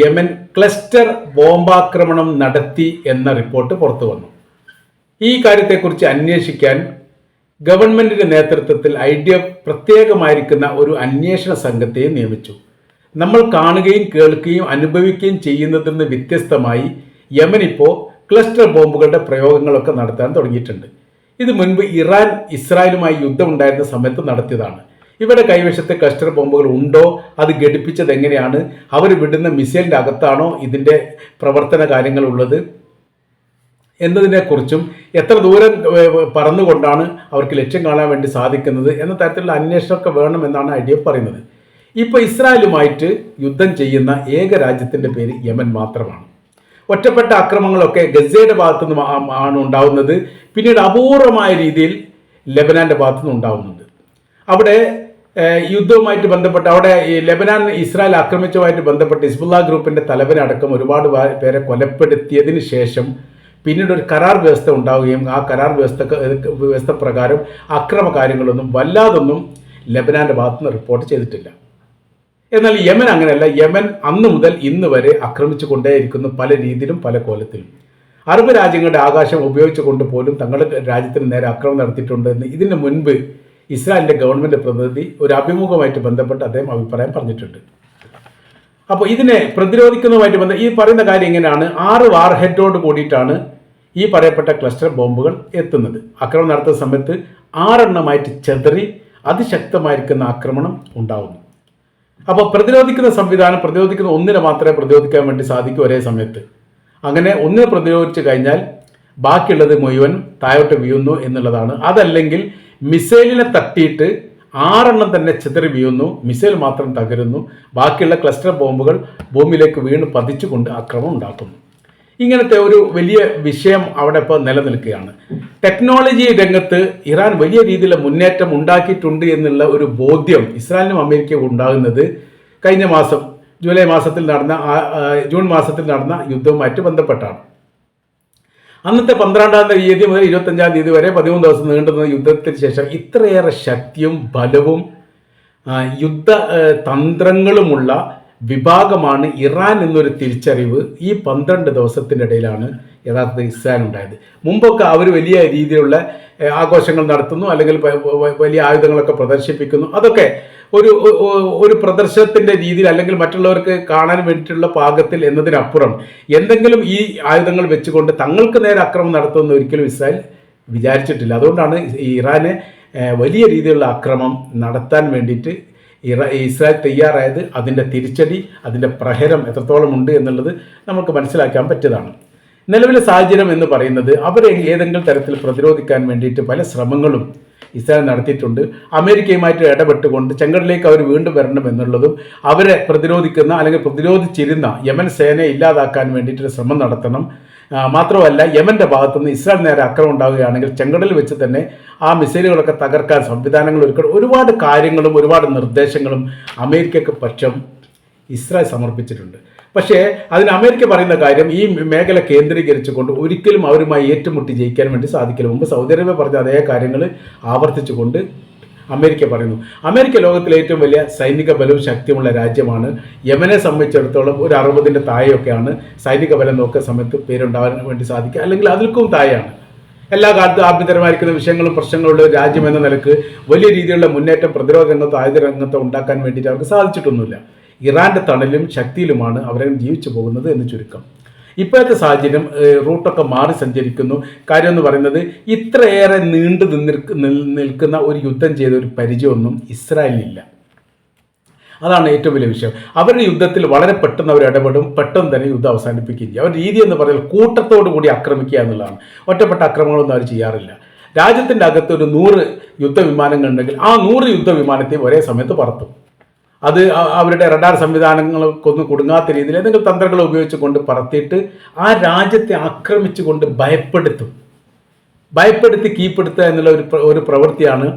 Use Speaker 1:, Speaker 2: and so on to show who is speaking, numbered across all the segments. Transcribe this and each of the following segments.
Speaker 1: Yemen cluster ബോംബാക്രമണം നടത്തി എന്ന റിപ്പോർട്ട് പുറത്തു വന്നു. ഈ കാര്യത്തെക്കുറിച്ച് അന്വേഷിക്കാൻ ഗവൺമെന്റിന്റെ നേതൃത്വത്തിൽ ഐ ഡി എഫ് പ്രത്യേകമായിരിക്കുന്ന ഒരു അന്വേഷണ സംഘത്തെ നിയമിച്ചു. നമ്മൾ കാണുകയും കേൾക്കുകയും അനുഭവിക്കുകയും ചെയ്യുന്നതിൽ നിന്ന് വ്യത്യസ്തമായി യമൻ ഇപ്പോൾ ക്ലസ്റ്റർ ബോംബുകളുടെ പ്രയോഗങ്ങളൊക്കെ നടത്താൻ തുടങ്ങിയിട്ടുണ്ട്. ഇത് മുൻപ് ഇറാൻ ഇസ്രായേലുമായി യുദ്ധമുണ്ടായിരുന്ന സമയത്ത് നടത്തിയതാണ്. ഇവിടെ കൈവശത്ത് ക്ലസ്റ്റർ ബോംബുകൾ ഉണ്ടോ? അത് ഘടിപ്പിച്ചത് എങ്ങനെയാണ്? അവർ വിടുന്ന മിസൈലിന്റെ അകത്താണോ ഇതിന്റെ പ്രവർത്തന കാര്യങ്ങളുള്ളത് എന്നതിനെക്കുറിച്ചും എത്ര ദൂരം പറന്നുകൊണ്ടാണ് അവർക്ക് ലക്ഷ്യം കാണാൻ വേണ്ടി സാധിക്കുന്നത് എന്ന തരത്തിലുള്ള അന്വേഷണമൊക്കെ വേണമെന്നാണ് ഐ ഡി എഫ് പറയുന്നത്. ഇപ്പോൾ ഇസ്രായേലുമായിട്ട് യുദ്ധം ചെയ്യുന്ന ഏക രാജ്യത്തിന്റെ പേര് യമൻ മാത്രമാണ്. ഒറ്റപ്പെട്ട അക്രമങ്ങളൊക്കെ ഗസയുടെ ഭാഗത്തു നിന്ന് ആണ് ഉണ്ടാവുന്നത്. പിന്നീട് അപൂർവമായ രീതിയിൽ ലെബനാന്റെ ഭാഗത്തു നിന്ന് ഉണ്ടാവുന്നുണ്ട്. അവിടെ യുദ്ധവുമായിട്ട് ബന്ധപ്പെട്ട് അവിടെ ഈ ലെബനാൻ ഇസ്രായേൽ ആക്രമിച്ചതുമായിട്ട് ബന്ധപ്പെട്ട് ഇസ്ബുല്ല ഗ്രൂപ്പിന്റെ തലവനടക്കം ഒരുപാട് പേരെ കൊലപ്പെടുത്തിയതിന് ശേഷം പിന്നീട് ഒരു കരാർ വ്യവസ്ഥ ഉണ്ടാവുകയും ആ കരാർ വ്യവസ്ഥ വ്യവസ്ഥ പ്രകാരം അക്രമ കാര്യങ്ങളൊന്നും വല്ലാതൊന്നും ലെബനാന്റെ ഭാഗത്തുനിന്ന് റിപ്പോർട്ട് ചെയ്തിട്ടില്ല. എന്നാൽ യമൻ അങ്ങനെയല്ല. യമൻ അന്ന് മുതൽ ഇന്ന് വരെ ആക്രമിച്ചു കൊണ്ടേയിരിക്കുന്നു പല രീതിയിലും പല കോലത്തിലും. അറബ് രാജ്യങ്ങളുടെ ആകാശം ഉപയോഗിച്ചുകൊണ്ട് പോലും തങ്ങളുടെ രാജ്യത്തിന് നേരെ ആക്രമണം നടത്തിയിട്ടുണ്ട് എന്ന് ഇതിന് മുൻപ് ഇസ്രായേലിന്റെ ഗവൺമെന്റ് പ്രതിനിധി ഒരു അഭിമുഖമായിട്ട് ബന്ധപ്പെട്ട് അദ്ദേഹം അഭിപ്രായം പറഞ്ഞിട്ടുണ്ട്. അപ്പോൾ ഇതിനെ പ്രതിരോധിക്കുന്നതുമായിട്ട് ബന്ധം ഈ പറയുന്ന കാര്യം എങ്ങനെയാണ് ആറ് വാർ ഹെഡോട് കൂടിയിട്ടാണ് ഈ പറയപ്പെട്ട ക്ലസ്റ്റർ ബോംബുകൾ എത്തുന്നത്. ആക്രമണം നടത്തുന്ന സമയത്ത് ആറെണ്ണമായിട്ട് ചെതറി അതിശക്തമായിരിക്കുന്ന ആക്രമണം ഉണ്ടാവുന്നു. അപ്പോൾ പ്രതിരോധിക്കുന്ന സംവിധാനം പ്രതിരോധിക്കുന്ന ഒന്നിനെ മാത്രമേ പ്രതിരോധിക്കാൻ വേണ്ടി സാധിക്കൂ ഒരേ സമയത്ത്. അങ്ങനെ ഒന്നിനെ പ്രതിരോധിച്ചു കഴിഞ്ഞാൽ ബാക്കിയുള്ളത് മുഴുവൻ താഴോട്ട് വീഴുന്നു എന്നുള്ളതാണ്. അതല്ലെങ്കിൽ മിസൈലിനെ തട്ടിയിട്ട് ആറെണ്ണം തന്നെ ചിതറി വീഴുന്നു. മിസൈൽ മാത്രം തകരുന്നു. ബാക്കിയുള്ള ക്ലസ്റ്റർ ബോംബുകൾ ഭൂമിയിലേക്ക് വീണ് പതിച്ചുകൊണ്ട് അക്രമം ഉണ്ടാക്കുന്നു. ഇങ്ങനത്തെ ഒരു വലിയ വിഷയം അവിടെ ഇപ്പോൾ നിലനിൽക്കുകയാണ്. ടെക്നോളജി രംഗത്ത് ഇറാൻ വലിയ രീതിയിലുള്ള മുന്നേറ്റം ഉണ്ടാക്കിയിട്ടുണ്ട് എന്നുള്ള ഒരു ബോധ്യം ഇസ്രായേലിനും അമേരിക്കയും ഉണ്ടാകുന്നത് കഴിഞ്ഞ മാസം ജൂലൈ മാസത്തിൽ നടന്ന ജൂൺ മാസത്തിൽ നടന്ന യുദ്ധവുമായിട്ട് ബന്ധപ്പെട്ടാണ്. അന്നത്തെ പന്ത്രണ്ടാം തീയതി മുതൽ ഇരുപത്തഞ്ചാം തീയതി വരെ പതിമൂന്ന് ദിവസം നീണ്ടുന്ന യുദ്ധത്തിന് ശേഷം ഇത്രയേറെ ശക്തിയും ബലവും യുദ്ധ തന്ത്രങ്ങളുമുള്ള വിഭാഗമാണ് ഇറാൻ എന്നൊരു തിരിച്ചറിവ് ഈ പന്ത്രണ്ട് ദിവസത്തിന്റെ ഇടയിലാണ് യഥാർത്ഥത്തിൽ ഇസ്രായേൽ ഉണ്ടായത്. മുമ്പൊക്കെ അവർ വലിയ രീതിയിലുള്ള ആഘോഷങ്ങൾ നടത്തുന്നു അല്ലെങ്കിൽ വലിയ ആയുധങ്ങളൊക്കെ പ്രദർശിപ്പിക്കുന്നു. അതൊക്കെ ഒരു ഒരു പ്രദർശനത്തിന്റെ രീതിയിൽ അല്ലെങ്കിൽ മറ്റുള്ളവർക്ക് കാണാൻ വേണ്ടിയിട്ടുള്ള പാകത്തിൽ എന്നതിനപ്പുറം എന്തെങ്കിലും ഈ ആയുധങ്ങൾ വെച്ചുകൊണ്ട് തങ്ങൾക്ക് നേരെ അക്രമം നടത്തുമെന്ന് ഒരിക്കലും ഇസ്രായേൽ വിചാരിച്ചിട്ടില്ല. അതുകൊണ്ടാണ് ഇറാന് വലിയ രീതിയിലുള്ള അക്രമം നടത്താൻ വേണ്ടിയിട്ട് ഇറ ഇസ്രായേൽ തയ്യാറായത്. അതിന്റെ തിരിച്ചടി അതിന്റെ പ്രഹരം എത്രത്തോളം ഉണ്ട് എന്നുള്ളത് നമുക്ക് മനസ്സിലാക്കാൻ പറ്റിയതാണ്. നിലവിലെ സാഹചര്യം എന്ന് പറയുന്നത് അവരെ ഏതെങ്കിലും തരത്തിൽ പ്രതിരോധിക്കാൻ വേണ്ടിയിട്ട് പല ശ്രമങ്ങളും ഇസ്രായേൽ നടത്തിയിട്ടുണ്ട്. അമേരിക്കയുമായിട്ട് ഇടപെട്ടുകൊണ്ട് ചെങ്കടലിലേക്ക് അവർ വീണ്ടും വരണം എന്നുള്ളതും അവരെ പ്രതിരോധിക്കുന്ന അല്ലെങ്കിൽ പ്രതിരോധിച്ചിരുന്ന യമൻ സേനയെ ഇല്ലാതാക്കാൻ വേണ്ടിയിട്ട് ശ്രമം നടത്തണം. മാത്രമല്ല യമന്റെ ഭാഗത്തുനിന്ന് ഇസ്രായേൽ നേരെ അക്രമം ഉണ്ടാവുകയാണെങ്കിൽ ചെങ്കടലിൽ വെച്ച് തന്നെ ആ മിസൈലുകളൊക്കെ തകർക്കാൻ സംവിധാനങ്ങൾ ഒരുക്കണം ഒരുപാട് കാര്യങ്ങളും ഒരുപാട് നിർദ്ദേശങ്ങളും അമേരിക്കയ്ക്ക് പക്ഷം ഇസ്രായേൽ സമർപ്പിച്ചിട്ടുണ്ട്. പക്ഷേ അതിന് അമേരിക്ക പറയുന്ന കാര്യം ഈ മേഖല കേന്ദ്രീകരിച്ചുകൊണ്ട് ഒരിക്കലും അവരുമായി ഏറ്റുമുട്ടി ജയിക്കാൻ വേണ്ടി സാധിക്കില്ല. മുമ്പ് സൗദി അറേബ്യ പറഞ്ഞ അതേ കാര്യങ്ങൾ ആവർത്തിച്ചുകൊണ്ട് അമേരിക്ക പറയുന്നു. അമേരിക്ക ലോകത്തിലെ ഏറ്റവും വലിയ സൈനിക ബലവും ശക്തിയുമുള്ള രാജ്യമാണ് യമനെ സംബന്ധിച്ചിടത്തോളം ഒരു അറുപതിന്റെ താഴെയൊക്കെയാണ് സൈനിക ബലം നോക്കുന്ന സമയത്ത് പേരുണ്ടാവാൻ വേണ്ടി സാധിക്കുക. അല്ലെങ്കിൽ അതിൽക്കും താഴെയാണ്. എല്ലാ കാലത്തും ആഭ്യന്തരമായിരിക്കുന്ന വിഷയങ്ങളും പ്രശ്നങ്ങളുള്ള രാജ്യം എന്ന നിലയ്ക്ക് വലിയ രീതിയിലുള്ള മുന്നേറ്റം പ്രതിരോധ രംഗത്തോ ആയുധ രംഗത്തോ ഉണ്ടാക്കാൻ വേണ്ടിയിട്ട് അവർക്ക് സാധിച്ചിട്ടൊന്നുമില്ല. ഇറാന്റെ തണലിലും ശക്തിയിലുമാണ് അവരെ ജീവിച്ചു പോകുന്നത് എന്ന് ചുരുക്കം. ഇപ്പോഴത്തെ സാഹചര്യം റൂട്ടൊക്കെ മാറി സഞ്ചരിക്കുന്നു. കാര്യം എന്ന് പറയുന്നത് ഇത്രയേറെ നീണ്ടു നിൽക്കുന്ന ഒരു യുദ്ധം ചെയ്ത ഒരു പരിചയമൊന്നും ഇസ്രായേലിനില്ല അതാണ് ഏറ്റവും വലിയ വിഷയം. അവരുടെ യുദ്ധത്തിൽ വളരെ പെട്ടെന്ന് അവർ ഇടപെടും. പെട്ടെന്ന് തന്നെ യുദ്ധം അവസാനിപ്പിക്കുകയും ചെയ്യും. അവരുടെ രീതി എന്ന് പറഞ്ഞാൽ കൂട്ടത്തോടു കൂടി ആക്രമിക്കുക എന്നുള്ളതാണ്. ഒറ്റപ്പെട്ട ആക്രമണങ്ങളൊന്നും അവർ ചെയ്യാറില്ല. രാജ്യത്തിന്റെ അകത്ത് ഒരു നൂറ് യുദ്ധവിമാനങ്ങൾ ഉണ്ടെങ്കിൽ ആ നൂറ് യുദ്ധവിമാനത്തെ ഒരേ സമയത്ത് പറത്തും. അത് അവരുടെ റഡാർ സംവിധാനങ്ങൾക്കൊന്നും കുടുങ്ങാത്ത രീതിയിൽ ഏതെങ്കിലും തന്ത്രങ്ങൾ ഉപയോഗിച്ചുകൊണ്ട് പറത്തിയിട്ട് ആ രാജ്യത്തെ ആക്രമിച്ചുകൊണ്ട് ഭയപ്പെടുത്തും. ഭയപ്പെടുത്തി കീപ്പെടുത്തുക എന്നുള്ള ഒരു ഒരു പ്രവൃത്തിയാണ്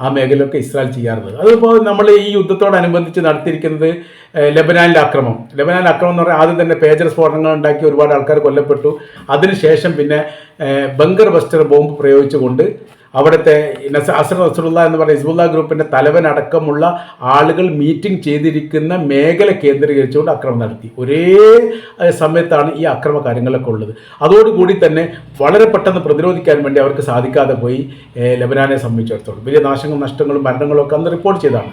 Speaker 1: ആ മേഖലയൊക്കെ ഇസ്രായേൽ ചെയ്യാറുള്ളത്. അതിപ്പോൾ നമ്മൾ ഈ യുദ്ധത്തോടനുബന്ധിച്ച് നടത്തിയിരിക്കുന്നത് ലബനാനിലെ ആക്രമം. ലെബനാനിലെ ആക്രമം എന്ന് പറഞ്ഞാൽ ആദ്യം തന്നെ പേജർ സ്ഫോടനങ്ങൾ ഉണ്ടാക്കി ഒരുപാട് ആൾക്കാർ കൊല്ലപ്പെട്ടു. അതിനുശേഷം പിന്നെ ബങ്കർ ബസ്റ്റർ ബോംബ് പ്രയോഗിച്ചുകൊണ്ട് അവിടുത്തെ അസർ നസറുല്ല എന്ന് പറയുന്ന ഹിസ്ബുല്ല ഗ്രൂപ്പിന്റെ തലവനടക്കമുള്ള ആളുകൾ മീറ്റിംഗ് ചെയ്തിരിക്കുന്ന മേഖല കേന്ദ്രീകരിച്ചുകൊണ്ട് അക്രമം നടത്തി. ഒരേ സമയത്താണ് ഈ അക്രമ കാര്യങ്ങളൊക്കെ ഉള്ളത്. അതോടുകൂടി തന്നെ വളരെ പെട്ടെന്ന് പ്രതിരോധിക്കാൻ വേണ്ടി അവർക്ക് സാധിക്കാതെ പോയി ലബനാനെ സംബന്ധിച്ചിടത്തോളം. വലിയ നാശങ്ങളും നഷ്ടങ്ങളും മരണങ്ങളും ഒക്കെ അന്ന് റിപ്പോർട്ട് ചെയ്തതാണ്.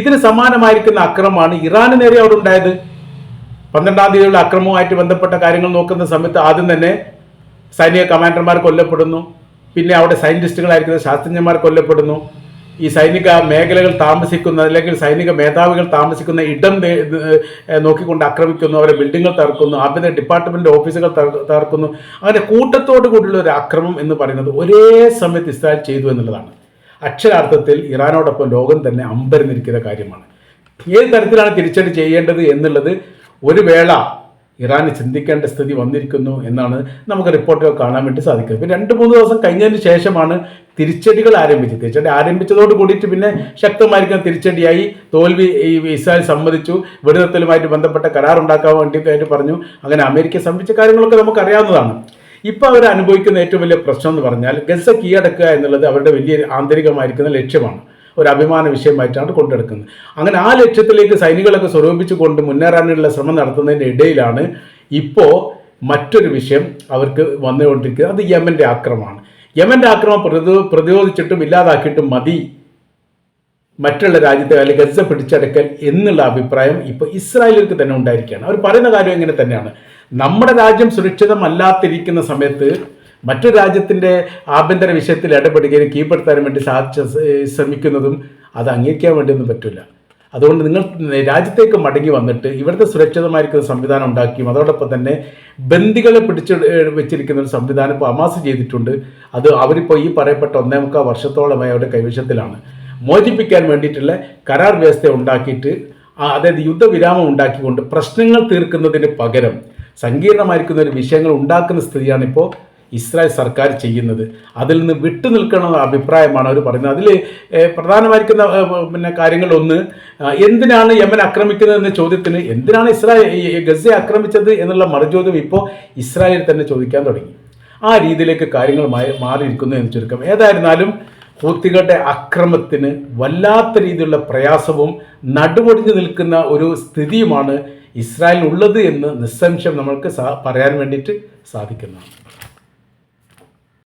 Speaker 1: ഇതിന് സമാനമായിരിക്കുന്ന അക്രമമാണ് ഇറാന് നേരെ അവിടെ ഉണ്ടായത്. പന്ത്രണ്ടാം തീയതിയുള്ള അക്രമവുമായിട്ട് ബന്ധപ്പെട്ട കാര്യങ്ങൾ നോക്കുന്ന സമയത്ത് ആദ്യം തന്നെ സൈനിക കമാൻഡർമാർ കൊല്ലപ്പെടുന്നു. പിന്നെ അവിടെ സയന്റിസ്റ്റുകളായിരിക്കുന്ന ശാസ്ത്രജ്ഞന്മാർ കൊല്ലപ്പെടുന്നു. ഈ സൈനിക മേഖലകൾ താമസിക്കുന്ന അല്ലെങ്കിൽ സൈനിക മേധാവികൾ താമസിക്കുന്ന ഇടം നോക്കിക്കൊണ്ട് ആക്രമിക്കുന്നു. അവരെ ബിൽഡിങ്ങുകൾ തകർക്കുന്നു. ആഭ്യന്തര ഡിപ്പാർട്ട്മെന്റ് ഓഫീസുകൾ തകർക്കുന്നു. അങ്ങനെ കൂട്ടത്തോടു കൂടിയുള്ള ഒരു ആക്രമം എന്ന് പറയുന്നത് ഒരേ സമയത്ത് ഇസ്രായേൽ ചെയ്തു എന്നുള്ളതാണ്. അക്ഷരാർത്ഥത്തിൽ ഇറാനോടൊപ്പം ലോകം തന്നെ അമ്പരന്നിരിക്കുന്ന കാര്യമാണ്. ഏത് തരത്തിലാണ് തിരിച്ചടി ചെയ്യേണ്ടത് എന്നുള്ളത് ഒരു വേള ഇറാന് ചിന്തിക്കേണ്ട സ്ഥിതി വന്നിരിക്കുന്നു എന്നാണ് നമുക്ക് റിപ്പോർട്ടുകൾ കാണാൻ വേണ്ടി സാധിക്കുന്നത്. പിന്നെ രണ്ട് മൂന്ന് ദിവസം കഴിഞ്ഞതിന് ശേഷമാണ് തിരിച്ചടികൾ ആരംഭിച്ചത്. തിരിച്ചടി ആരംഭിച്ചതോട് കൂടിയിട്ട് പിന്നെ ശക്തമായിരിക്കുന്ന തിരിച്ചടിയായി. തോൽവി ഈ ഇസ്രായേൽ സമ്മതിച്ചു. വെടിനിർത്തലുമായിട്ട് ബന്ധപ്പെട്ട കരാർ ഉണ്ടാക്കാൻ വേണ്ടിയിട്ട് പറഞ്ഞു. അങ്ങനെ അമേരിക്ക സംബന്ധിച്ച കാര്യങ്ങളൊക്കെ നമുക്ക് അറിയാവുന്നതാണ് ഇപ്പോൾ അവർ അനുഭവിക്കുന്ന ഏറ്റവും വലിയ പ്രശ്നം എന്ന് പറഞ്ഞാൽ ഗസ കീഴടക്കുക എന്നുള്ളത് അവരുടെ വലിയ ആന്തരികമായിരിക്കുന്ന ലക്ഷ്യമാണ്. ഒരു അഭിമാന വിഷയമായിട്ടാണ് കൊണ്ടെടുക്കുന്നത്. അങ്ങനെ ആ ലക്ഷ്യത്തിലേക്ക് സൈനികളൊക്കെ സ്വരൂപിച്ചുകൊണ്ട് മുന്നേറാനുള്ള ശ്രമം നടത്തുന്നതിന്റെ ഇടയിലാണ് ഇപ്പോൾ മറ്റൊരു വിഷയം അവർക്ക് വന്നുകൊണ്ടിരിക്കുന്നത്. അത് യമന്റെ ആക്രമമാണ് യമന്റെ ആക്രമം പ്രതി പ്രതിരോധിച്ചിട്ടും ഇല്ലാതാക്കിയിട്ടും മതി. മറ്റുള്ള രാജ്യത്തെ അല്ലെങ്കിൽ ഗസ പിടിച്ചടക്കൽ എന്നുള്ള അഭിപ്രായം ഇപ്പോൾ ഇസ്രായേലിലേക്ക് തന്നെ ഉണ്ടായിരിക്കുകയാണ്. അവർ പറയുന്ന കാര്യം ഇങ്ങനെ തന്നെയാണ്. നമ്മുടെ രാജ്യം സുരക്ഷിതമല്ലാത്തിരിക്കുന്ന സമയത്ത് മറ്റു രാജ്യത്തിന്റെ ആഭ്യന്തര വിഷയത്തിൽ ഇടപെടുകയും കീഴ്പ്പെടുത്താനും വേണ്ടി സാധിച്ച ശ്രമിക്കുന്നതും അത് അംഗീകരിക്കാൻ വേണ്ടിയൊന്നും പറ്റില്ല. അതുകൊണ്ട് നിങ്ങൾ രാജ്യത്തേക്ക് മടങ്ങി വന്നിട്ട് ഇവിടുത്തെ സുരക്ഷിതമായിരിക്കുന്ന സംവിധാനം ഉണ്ടാക്കിയും അതോടൊപ്പം തന്നെ ബന്ദികളെ പിടിച്ച് വെച്ചിരിക്കുന്ന ഒരു സംവിധാനം ഇപ്പോൾ അമാസ് ചെയ്തിട്ടുണ്ട്. അത് അവരിപ്പോൾ ഈ പറയപ്പെട്ട ഒന്നേ മുക്കാൽ വർഷത്തോളമായി അവരുടെ കൈവശത്തിലാണ്. മോചിപ്പിക്കാൻ വേണ്ടിയിട്ടുള്ള കരാർ വ്യവസ്ഥ ഉണ്ടാക്കിയിട്ട് അതായത് യുദ്ധവിരാമം ഉണ്ടാക്കിക്കൊണ്ട് പ്രശ്നങ്ങൾ തീർക്കുന്നതിന് പകരം സങ്കീർണമായിരിക്കുന്ന ഒരു വിഷയങ്ങൾ ഉണ്ടാക്കുന്ന സ്ഥിതിയാണ് ഇപ്പോൾ ഇസ്രായേൽ സർക്കാർ ചെയ്യുന്നത്. അതിൽ നിന്ന് വിട്ടു നിൽക്കണമെന്ന അഭിപ്രായമാണ് അവർ പറയുന്നത്. അതിൽ പ്രധാനമായിരിക്കുന്ന പിന്നെ കാര്യങ്ങളൊന്ന് എന്തിനാണ് യമൻ ആക്രമിക്കുന്നത് എന്ന ചോദ്യത്തിന് എന്തിനാണ് ഇസ്രായേൽ ഗസയെ ആക്രമിച്ചത് എന്നുള്ള മറുചോദ്യം ഇപ്പോൾ ഇസ്രായേൽ തന്നെ ചോദിക്കാൻ തുടങ്ങി. ആ രീതിയിലേക്ക് കാര്യങ്ങൾ മാറിയിരിക്കുന്നു എന്ന് ചുരുക്കം. ഏതായിരുന്നാലും ഹൂത്തികളുടെ അക്രമത്തിന് വല്ലാത്ത രീതിയിലുള്ള പ്രയാസവും നടുപൊടിഞ്ഞു നിൽക്കുന്ന ഒരു സ്ഥിതിയുമാണ് ഇസ്രായേലിനുള്ളത് എന്ന് നിസ്സംശയം നമ്മൾക്ക് പറയാൻ വേണ്ടിയിട്ട് സാധിക്കുന്നതാണ്.